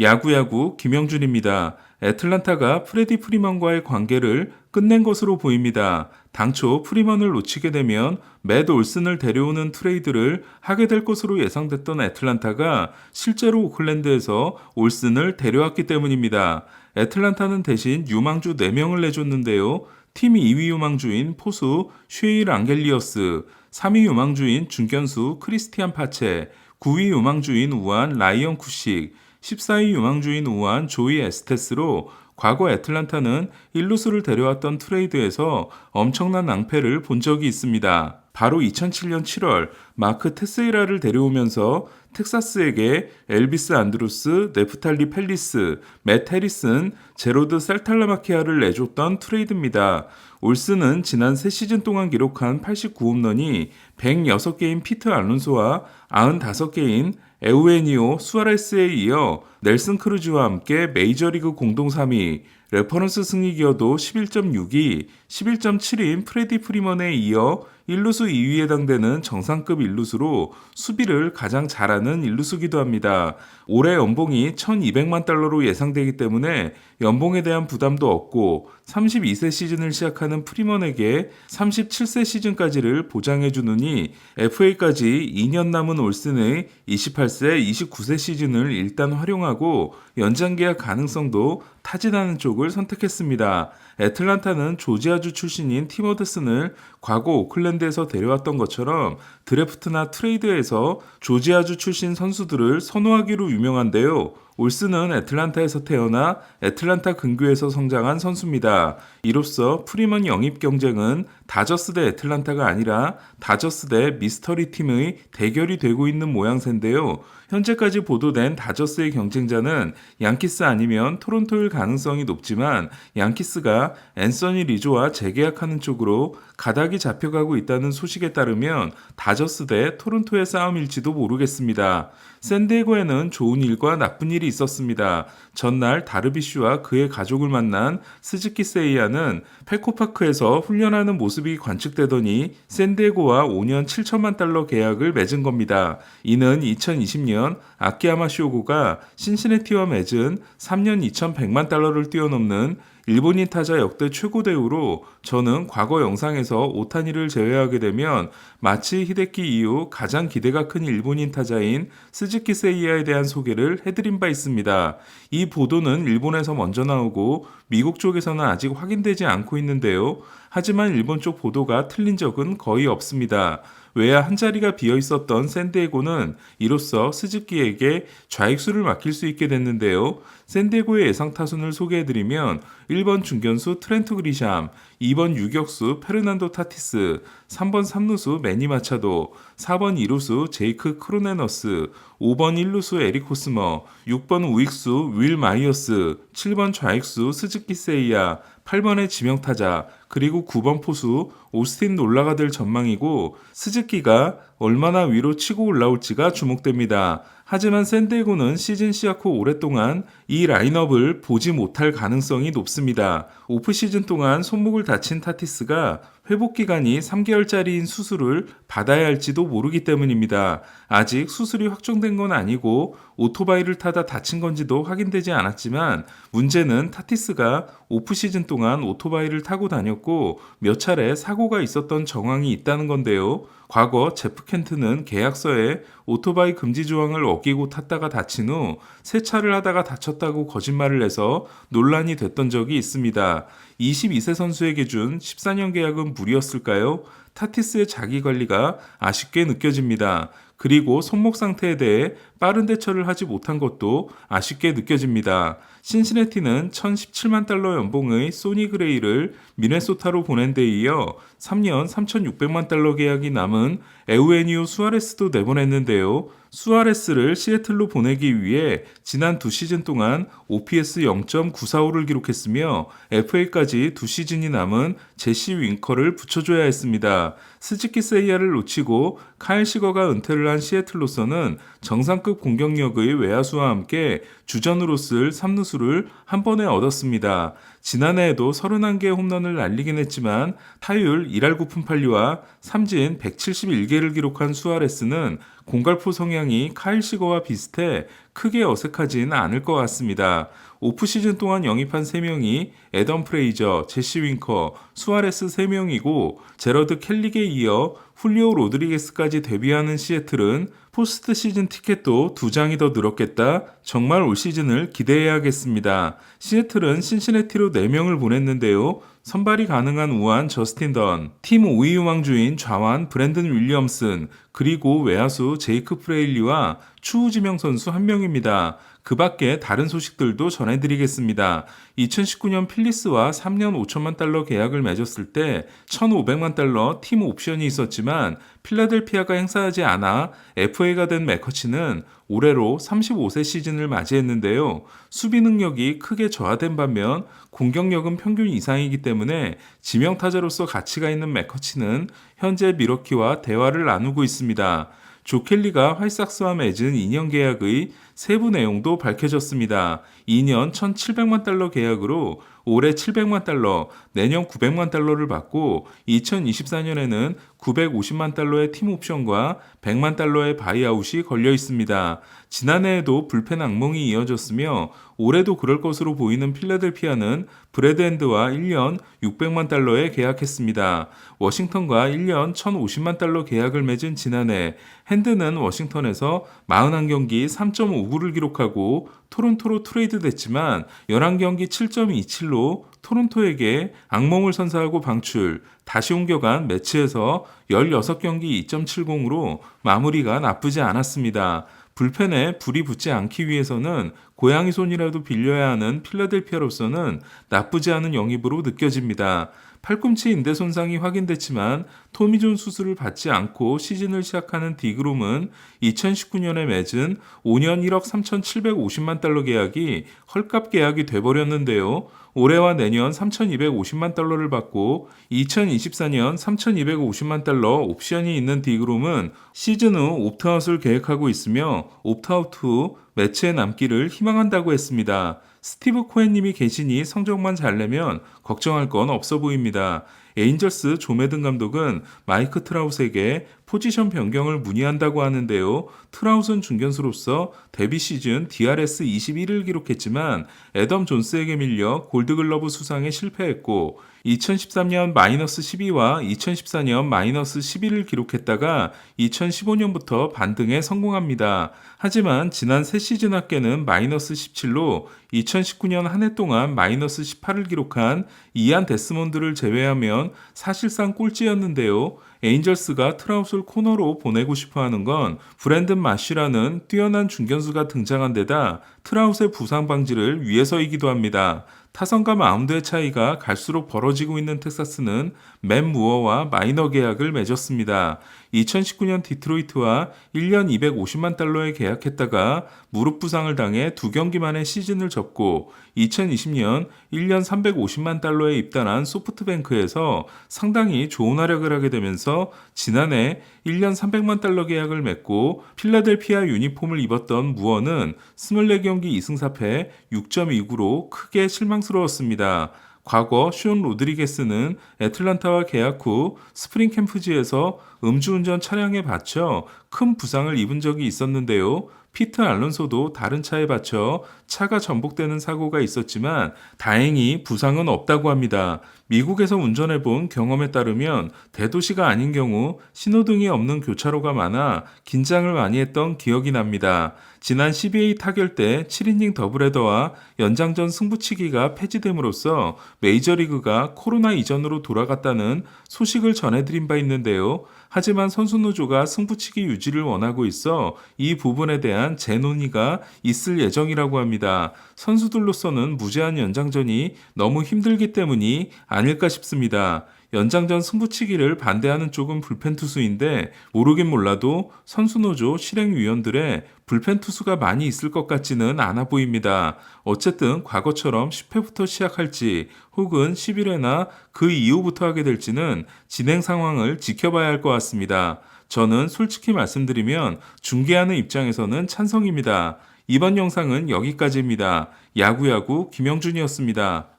야구야구 김영준입니다. 애틀란타가 프레디 프리먼과의 관계를 끝낸 것으로 보입니다. 당초 프리먼을 놓치게 되면 맷 올슨을 데려오는 트레이드를 하게 될 것으로 예상됐던 애틀란타가 실제로 오클랜드에서 올슨을 데려왔기 때문입니다. 애틀란타는 대신 유망주 4명을 내줬는데요. 팀 2위 유망주인 포수 쉐일 앙겔리어스, 3위 유망주인 중견수 크리스티안 파체, 9위 유망주인 우한 라이언 쿠식, 14위 유망주인 우한 조이 에스테스로 과거 애틀란타는 일루스를 데려왔던 트레이드에서 엄청난 낭패를 본 적이 있습니다. 바로 2007년 7월 마크 테세이라를 데려오면서 텍사스에게 엘비스 안드루스, 네프탈리 펠리스, 맷 해리슨, 제로드 셀탈라마키아를 내줬던 트레이드입니다. 올스는 지난 3시즌 동안 기록한 89홈런이 106개인 피트 알론소와 95개인 에우에니오 수아레스에 이어 넬슨 크루즈와 함께 메이저리그 공동 3위, 레퍼런스 승리 기여도 11.6위, 11.7인 프레디 프리먼에 이어 일루수 2위에 해당되는 정상급 일루수로 수비를 가장 잘하는 일루수기도 합니다. 올해 연봉이 1200만 달러로 예상되기 때문에 연봉에 대한 부담도 없고 32세 시즌을 시작하는 프리먼에게 37세 시즌까지를 보장해 주느니 FA까지 2년 남은 올슨의 28세, 29세 시즌을 일단 활용하고 연장 계약 가능성도 타진하는 쪽을 선택했습니다. 애틀란타는 조지아주 출신인 티머드슨을 과거 오클랜드에서 데려왔던 것처럼 드래프트나 트레이드에서 조지아주 출신 선수들을 선호하기로 유명한데요. 올스는 애틀란타에서 태어나 애틀란타 근교에서 성장한 선수입니다. 이로써 프리먼 영입 경쟁은 다저스 대 애틀란타가 아니라 다저스 대 미스터리 팀의 대결이 되고 있는 모양새인데요. 현재까지 보도된 다저스의 경쟁자는 양키스 아니면 토론토일 가능성이 높지만 양키스가 앤서니 리조와 재계약하는 쪽으로 가닥이 잡혀가고 있다는 소식에 따르면 다저스 대 토론토의 싸움일지도 모르겠습니다. 샌디에고에는 좋은 일과 나쁜 일이 있었습니다. 전날 다르비슈와 그의 가족을 만난 스즈키 세이야는 펠코파크에서 훈련하는 모습이 관측되더니 샌디에고와 5년 7천만 달러 계약을 맺은 겁니다. 이는 2020년 아키야마 쇼고가 신시내티와 맺은 3년 2,100만 달러를 뛰어넘는 일본인 타자 역대 최고 대우로 저는 과거 영상에서 오타니를 제외하게 되면 마치 히데키 이후 가장 기대가 큰 일본인 타자인 스즈키 세이야에 대한 소개를 해드린 바 있습니다. 이 보도는 일본에서 먼저 나오고 미국 쪽에서는 아직 확인되지 않고 있는데요. 하지만 일본 쪽 보도가 틀린 적은 거의 없습니다. 외야 한 자리가 비어 있었던 샌디에고는 이로써 스즈키에게 좌익수를 맡길 수 있게 됐는데요. 샌디에고의 예상 타순을 소개해드리면 1번 중견수 트렌트 그리샴, 2번 유격수 페르난도 타티스, 3번 3루수 매니 마차도, 4번 2루수 제이크 크로네너스, 5번 1루수 에릭 코스머, 6번 우익수 윌 마이어스, 7번 좌익수 스즈키 세이야, 8번의 지명타자, 그리고 9번 포수 오스틴 놀라가 될 전망이고 스즈키가 얼마나 위로 치고 올라올지가 주목됩니다. 하지만 샌디에고는 시즌 시작 후 오랫동안 이 라인업을 보지 못할 가능성이 높습니다. 오프 시즌 동안 손목을 다친 타티스가 회복 기간이 3개월짜리인 수술을 받아야 할지도 모르기 때문입니다. 아직 수술이 확정된 건 아니고 오토바이를 타다 다친 건지도 확인되지 않았지만 문제는 타티스가 오프 시즌 동안 오토바이를 타고 다녔고 몇 차례 사고가 있었던 정황이 있다는 건데요. 과거 제프 켄트는 계약서에 오토바이 금지 조항을 어기고 탔다가 다친 후 세차를 하다가 다쳤다고 거짓말을 해서 논란이 됐던 적이 있습니다. 22세 선수에게 준 14년 계약은 무리였을까요? 타티스의 자기 관리가 아쉽게 느껴집니다. 그리고 손목 상태에 대해 빠른 대처를 하지 못한 것도 아쉽게 느껴집니다. 신시내티는 1017만 달러 연봉의 소니 그레이를 미네소타로 보낸 데 이어 3년 3600만 달러 계약이 남은 에우에니오 수아레스도 내보냈는데요. 수아레스를 시애틀로 보내기 위해 지난 두 시즌 동안 OPS 0.945를 기록했으며 FA까지 두 시즌이 남은 제시 윙커를 붙여줘야 했습니다. 스즈키 세이야를 놓치고 카일 시거가 은퇴를 한 시애틀로서는 정상급 공격력의 외야수와 함께 주전으로 쓸 3루수를 한 번에 얻었습니다. 지난해에도 31개의 홈런을 날리긴 했지만 타율 1할 9푼 8리와 삼진 171개를 기록한 수아레스는 공갈포 성향이 카일 시거와 비슷해 크게 어색하진 않을 것 같습니다. 오프 시즌 동안 영입한 3명이 에던 프레이저, 제시 윙커, 수아레스 3명이고 제러드 켈릭에 이어 훌리오 로드리게스까지 데뷔하는 시애틀은 포스트 시즌 티켓도 두 장이 더 늘었겠다. 정말 올 시즌을 기대해야겠습니다. 시애틀은 신시내티로 4명을 보냈는데요. 선발이 가능한 우한 저스틴 던, 팀 5위 유망주인 좌완 브랜든 윌리엄슨, 그리고 외야수 제이크 프레일리와 추후 지명 선수 한 명입니다. 그 밖에 다른 소식들도 전해드리겠습니다. 2019년 필리스와 3년 5천만 달러 계약을 맺었을 때 1,500만 달러 팀 옵션이 있었지만 필라델피아가 행사하지 않아 FA가 된 맥커치는 올해로 35세 시즌을 맞이했는데요. 수비 능력이 크게 저하된 반면 공격력은 평균 이상이기 때문에 지명타자로서 가치가 있는 맥커치는 현재 미러키와 대화를 나누고 있습니다. 조 켈리가 화이삭스와 맺은 2년 계약의 세부 내용도 밝혀졌습니다. 2년 1,700만 달러 계약으로 올해 700만 달러, 내년 900만 달러를 받고 2024년에는 950만 달러의 팀 옵션과 100만 달러의 바이아웃이 걸려 있습니다. 지난해에도 불펜 악몽이 이어졌으며 올해도 그럴 것으로 보이는 필라델피아는 브래드 핸드와 1년 600만 달러에 계약했습니다. 워싱턴과 1년 1,050만 달러 계약을 맺은 지난해 핸드는 워싱턴에서 41경기 3.59를 기록하고 토론토로 트레이드 됐지만 11경기 7.27로 토론토에게 악몽을 선사하고 방출, 다시 옮겨간 매치에서 16경기 2.70으로 마무리가 나쁘지 않았습니다. 불펜에 불이 붙지 않기 위해서는 고양이 손이라도 빌려야 하는 필라델피아로서는 나쁘지 않은 영입으로 느껴집니다. 팔꿈치 인대 손상이 확인됐지만 토미존 수술을 받지 않고 시즌을 시작하는 디그롬은 2019년에 맺은 5년 1억 3,750만 달러 계약이 헐값 계약이 돼버렸는데요. 올해와 내년 3,250만 달러를 받고 2024년 3,250만 달러 옵션이 있는 디그롬은 시즌 후 옵트아웃을 계획하고 있으며 옵트아웃 후 매치에 남기를 희망한다고 했습니다. 스티브 코엔님이 계시니 성적만 잘 내면 걱정할 건 없어 보입니다. 에인절스 조메든 감독은 마이크 트라웃에게 포지션 변경을 문의한다고 하는데요. 트라웃은 중견수로서 데뷔 시즌 DRS 21을 기록했지만 애덤 존스에게 밀려 골드글러브 수상에 실패했고 2013년 마이너스 12와 2014년 마이너스 11을 기록했다가 2015년부터 반등에 성공합니다. 하지만 지난 새 시즌 합계는 마이너스 17로 2019년 한 해 동안 마이너스 18을 기록한 이안 데스몬드를 제외하면 사실상 꼴찌였는데요. 에인절스가 트라우스를 코너로 보내고 싶어 하는 건 브랜든 마쉬라는 뛰어난 중견수가 등장한 데다 트라우스의 부상 방지를 위해서이기도 합니다. 타선과 마운드의 차이가 갈수록 벌어지고 있는 텍사스는 맨 무어와 마이너 계약을 맺었습니다. 2019년 디트로이트와 1년 250만 달러에 계약했다가 무릎 부상을 당해 두 경기 만에 시즌을 접고 2020년 1년 350만 달러에 입단한 소프트뱅크에서 상당히 좋은 활약을 하게 되면서 지난해 1년 300만 달러 계약을 맺고 필라델피아 유니폼을 입었던 무어는 24경기 2승 4패 6.29로 크게 실망 스러웠습니다. 과거 슈온 로드리게스는 애틀란타와 계약 후 스프링 캠프지에서 음주운전 차량에 받쳐 큰 부상을 입은 적이 있었는데요. 피트 알론소도 다른 차에 받쳐 차가 전복되는 사고가 있었지만 다행히 부상은 없다고 합니다. 미국에서 운전해 본 경험에 따르면 대도시가 아닌 경우 신호등이 없는 교차로가 많아 긴장을 많이 했던 기억이 납니다. 지난 12A 타결 때 7이닝 더블헤더와 연장전 승부치기가 폐지됨으로써 메이저리그가 코로나 이전으로 돌아갔다는 소식을 전해드린 바 있는데요. 하지만 선수노조가 승부치기 유지를 원하고 있어 이 부분에 대한 재논의가 있을 예정이라고 합니다. 선수들로서는 무제한 연장전이 너무 힘들기 때문이 아닐까 싶습니다. 연장전 승부치기를 반대하는 쪽은 불펜 투수인데 모르긴 몰라도 선수노조 실행위원들의 불펜 투수가 많이 있을 것 같지는 않아 보입니다. 어쨌든 과거처럼 10회부터 시작할지 혹은 11회나 그 이후부터 하게 될지는 진행 상황을 지켜봐야 할 것 같습니다. 저는 솔직히 말씀드리면 중계하는 입장에서는 찬성입니다. 이번 영상은 여기까지입니다. 야구야구 김영준이었습니다.